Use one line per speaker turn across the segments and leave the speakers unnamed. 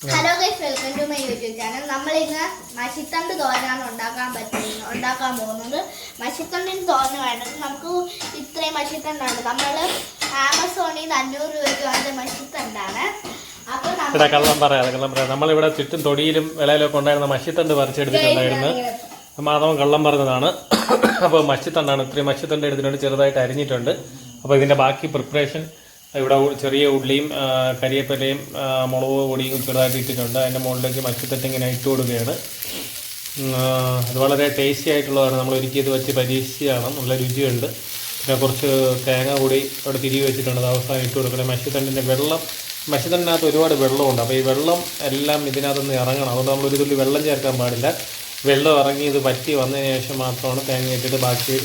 Hello guys welcome to my YouTube channel നമ്മൾ ഇന്ന് മഷിത്തണ്ട് തോരനാണ് ഉണ്ടാക്കാൻ പറ്റുന്നത് ഉണ്ടാക്കാൻ പോകുന്നത്. മഷിത്തണ്ടിന് തോരന് വേണ്ടത് നമുക്ക് ഇത്രയും മഷിത്തണ്ടാണ്. നമ്മൾ ആമസോണിൽ നിന്ന് അഞ്ഞൂറ് രൂപയ്ക്ക് വാങ്ങിച്ച മഷിത്തണ്ടാണ്.
ഇവിടെ കള്ളം പറയാതെ കള്ളം പറയാം. നമ്മളിവിടെ ചുറ്റും തൊടിയിലും വിളയിലൊക്കെ ഉണ്ടായിരുന്ന മഷിത്തണ്ട് പറിച്ചെടുത്തിട്ടുണ്ടായിരുന്നു മാധവൻ കള്ളം പറഞ്ഞതാണ്. അപ്പോൾ മഷിത്തണ്ടാണ് ഇത്രയും മഷിത്തണ്ട് എടുത്തിട്ടുണ്ട് ചെറുതായിട്ട് അരിഞ്ഞിട്ടുണ്ട്. അപ്പോൾ ഇതിന്റെ ബാക്കി പ്രിപ്പറേഷൻ ഇവിടെ ചെറിയ ഉള്ളിയും കരിയേപ്പിലയും മുളക് പൊടിയും ചെറുതായിട്ട് ഇട്ടിട്ടുണ്ട്. അതിന്റെ മുകളിലേക്ക് മഷിത്തട്ട് ഇങ്ങനെ ഇട്ട് കൊടുക്കുകയാണ്. അത് വളരെ ടേസ്റ്റി ആയിട്ടുള്ളതാണ്. നമ്മൾ ഒരുക്കിയത് വെച്ച് പരീക്ഷിച്ചതാണ്. നല്ല രുചിയുണ്ട്. പിന്നെ കുറച്ച് തേങ്ങ കൂടി അവിടെ തിരികെ വെച്ചിട്ടുണ്ട്. അത് അവസാനം ഇട്ട് കൊടുക്കണം. മച്ചിത്തണ്ടിന്റെ വെള്ളം മച്ചിത്തണ്ടിനകത്ത് ഒരുപാട് വെള്ളമുണ്ട്. അപ്പോൾ ഈ വെള്ളം എല്ലാം ഇതിനകത്തുനിന്ന് ഇറങ്ങണം. അതുകൊണ്ട് നമ്മൾ ഒരു തുള്ളി വെള്ളം ചേർക്കാൻ പാടില്ല. വെള്ളം ഇറങ്ങി ഇത് പറ്റി വന്നതിന് ശേഷം മാത്രമാണ് തേങ്ങ ഇട്ടിട്ട് ബാക്കി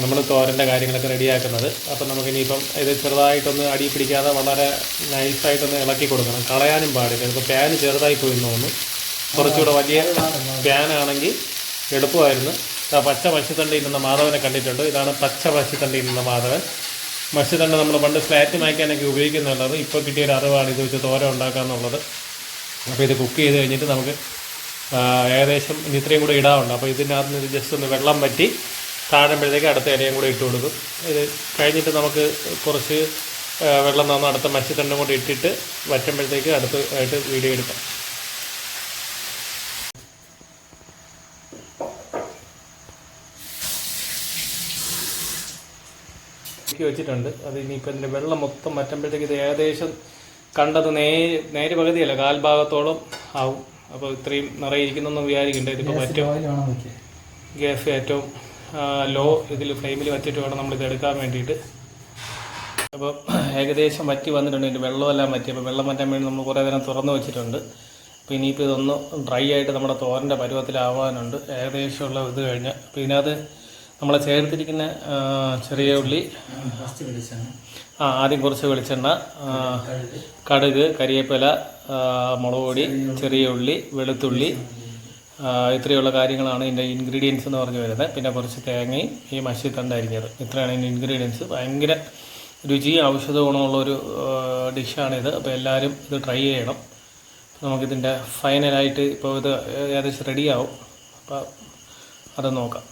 നമ്മൾ തോരന്റെ കാര്യങ്ങളൊക്കെ റെഡിയാക്കുന്നത്. അപ്പം നമുക്കിനിയിപ്പം ഇത് ചെറുതായിട്ടൊന്ന് അടി പിടിക്കാതെ വളരെ നൈസായിട്ടൊന്ന് ഇളക്കി കൊടുക്കണം. കളയാനും പാടില്ല. ഇപ്പോൾ പാൻ ചെറുതായി പോയി തോന്നുന്നു. കുറച്ചുകൂടെ വലിയ പാനാണെങ്കിൽ എളുപ്പമായിരുന്നു. ആ പച്ച മത്സ്യത്തണ്ടി നിന്ന മാധവനെ കണ്ടിട്ടുണ്ട്. ഇതാണ് പച്ച മത്സ്യത്തണ്ടി നിന്ന മാധവൻ. മത്സ്യത്തണ്ട് നമ്മൾ പണ്ട് ഫ്ലാറ്റ് മായ്ക്കാനൊക്കെ ഉപയോഗിക്കുന്നുള്ളത് ഇപ്പോൾ കിട്ടിയ ഒരു അറിവാണ് ഇത് വെച്ച് തോര ഉണ്ടാക്കാമെന്നുള്ളത് അപ്പോൾ ഇത് കുക്ക് ചെയ്ത് കഴിഞ്ഞിട്ട് നമുക്ക് ഏകദേശം ഇനി ഇത്രയും കൂടെ ഇടാറുണ്ട് അപ്പോൾ ഇതിനകത്ത് നിന്ന് ജസ്റ്റ് ഒന്ന് വെള്ളം പറ്റി താഴുമ്പോഴത്തേക്ക് അടുത്ത ഇലയും കൂടി ഇട്ട് കൊടുക്കും. ഇത് കഴിഞ്ഞിട്ട് നമുക്ക് കുറച്ച് വെള്ളം തന്ന് അടുത്ത മച്ചിത്തണ്ടും കൂടി ഇട്ടിട്ട് വറ്റുമ്പോഴത്തേക്ക് അടുത്ത് ആയിട്ട് വീഡിയോ എടുക്കാം. വെച്ചിട്ടുണ്ട്. അത് ഇനിയിപ്പോൾ ഇതിന്റെ വെള്ളം മൊത്തം വറ്റുമ്പോഴത്തേക്ക് ഇത് ഏകദേശം കണ്ടത് നേര് നേര് പകുതിയല്ല കാൽഭാഗത്തോളം ആവും. അപ്പോൾ ഇത്രയും നിറയിരിക്കുന്നു വിചാരിക്കണ്ട. ഇതിപ്പോൾ പറ്റും ഗ്യാസ് ഏറ്റവും ലോ ഇതിൽ ഫ്ലെയിമിൽ വച്ചിട്ട് വേണം നമ്മളിത് എടുക്കാൻ വേണ്ടിയിട്ട്. അപ്പം ഏകദേശം വറ്റി വന്നിട്ടുണ്ട്. ഇതിന്റെ വെള്ളമെല്ലാം വറ്റി. അപ്പോൾ വെള്ളം വറ്റാൻ വേണ്ടി നമ്മൾ കുറേ നേരം തുറന്ന് വെച്ചിട്ടുണ്ട്. അപ്പോൾ ഇനിയിപ്പോൾ ഇതൊന്ന് ഡ്രൈ ആയിട്ട് നമ്മുടെ തോരന്റെ പരുവത്തിലാവാനുണ്ട്. ഏകദേശമുള്ള ഇത് കഴിഞ്ഞ്. അപ്പോൾ ഇതിനകത്ത് നമ്മൾ ചേർത്തിരിക്കുന്ന ചെറിയ ഉള്ളി. ആ ആദ്യം കുറച്ച് വെളിച്ചെണ്ണ കടുക് കരിയേപ്പില മുളക് പൊടി ചെറിയ ഉള്ളി വെളുത്തുള്ളി ഇത്രയുള്ള കാര്യങ്ങളാണ് ഇതിന്റെ ഇൻഗ്രീഡിയൻസ് എന്ന് പറഞ്ഞു വരുന്നത്. പിന്നെ കുറച്ച് തേങ്ങയും ഈ മഷിത്തണ്ട് അരിഞ്ഞത്. ഇത്രയാണ് ഇതിന്റെ ഇൻഗ്രീഡിയൻസ് ഭയങ്കര രുചി ഔഷധ ഗുണമുള്ളൊരു ഡിഷാണിത് അപ്പോൾ എല്ലാവരും ഇത് ട്രൈ ചെയ്യണം. നമുക്കിതിന്റെ ഫൈനലായിട്ട് ഇപ്പോൾ ഇത് ഏകദേശം റെഡിയാവും അപ്പോൾ അത് നോക്കാം.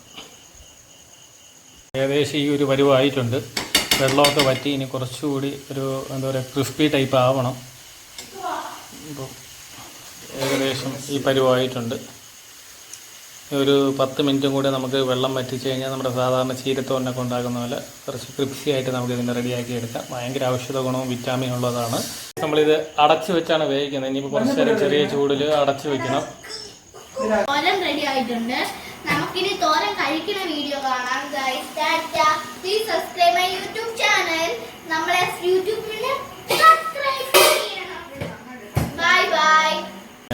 ഏകദേശം ഈ ഒരു പരിവായിട്ടുണ്ട്. വെള്ളമൊക്കെ വറ്റി ഇനി കുറച്ചുകൂടി ഒരു എന്താ പറയുക ക്രിസ്പി ടൈപ്പ് ആവണം. ഇപ്പോൾ ഏകദേശം ഈ പരുവായിട്ടുണ്ട്. ഒരു പത്ത് മിനിറ്റും കൂടി നമുക്ക് വെള്ളം വറ്റിച്ച് കഴിഞ്ഞാൽ നമ്മുടെ സാധാരണ ചീരത്തോനൊക്കെ ഉണ്ടാക്കുന്ന പോലെ കുറച്ച് ക്രിപ്സി ആയിട്ട് നമുക്ക് ഇതിനെ റെഡിയാക്കി എടുക്കാം. ഭയങ്കര ഔഷധ ഗുണവും വിറ്റാമിൻ ഉള്ളതാണ്. നമ്മളിത് അടച്ചു വെച്ചാണ് വേവിക്കുന്നത്. ഇനിയിപ്പോൾ കുറച്ച് നേരം ചെറിയ ചൂടിൽ അടച്ചു വെക്കണം.
തോരൻ റെഡി നമുക്കിനി തോരൻ കഴിക്കുന്ന വീഡിയോ കാണാം സബ്സ്ക്രൈബ് യൂട്യൂബ് ചാനൽ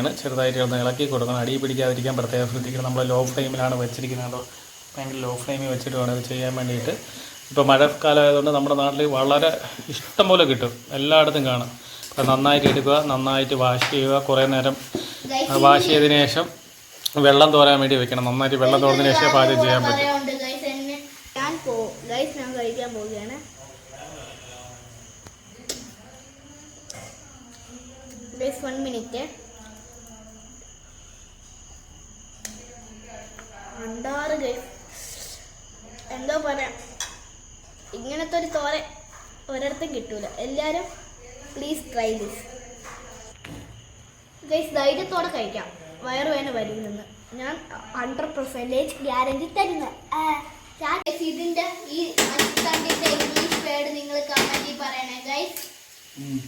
ആണ്. ചെറുതായിട്ട് ഒന്ന് ഇളക്കി കൊടുക്കണം. അടി പിടിക്കാതിരിക്കാൻ പ്രത്യേകം ശ്രദ്ധിക്കണം. നമ്മൾ ലോ ഫ്ലെയിമിലാണ് വെച്ചിരിക്കുന്നത്. ഭയങ്കര ലോ ഫ്ലെയിമിൽ വെച്ചിട്ട് വേണം ചെയ്യാൻ വേണ്ടിയിട്ട്. ഇപ്പോൾ മഴക്കാലം ആയതുകൊണ്ട് നമ്മുടെ നാട്ടിൽ വളരെ ഇഷ്ടം പോലെ കിട്ടും. എല്ലായിടത്തും കാണാം. അപ്പോൾ നന്നായിട്ട് എടുക്കുക നന്നായിട്ട് വാഷ് ചെയ്യുക. കുറേ നേരം വാഷ് ചെയ്തതിന് ശേഷം വെള്ളം തോരാൻ വേണ്ടി വെക്കണം. നന്നായിട്ട് വെള്ളം തോർന്നതിന് ശേഷം പാചകം ചെയ്യാൻ പറ്റും.
ഞാൻ വൺ മിനിറ്റ് അണ്ടാറ് ഗൈസ് എന്തോ പറയാം? ഇങ്ങനത്തെ ഒരു തോര ഒരിടത്തും കിട്ടൂല. എല്ലാവരും പ്ലീസ് ട്രൈ ദിസ് ഗൈസ് ധൈര്യത്തോടെ കഴിക്കാം. വയറുവേന നിന്ന്. ഞാൻ ഹൺഡ്രഡ് പെർസെന്റേജ് ഗ്യാരണ്ടി തരുന്നു. ഇതിന്റെ ഈ ഇംഗ്ലീഷ് വേർഡ് നിങ്ങൾ കമന്റിൽ പറയണേ ഗൈസ്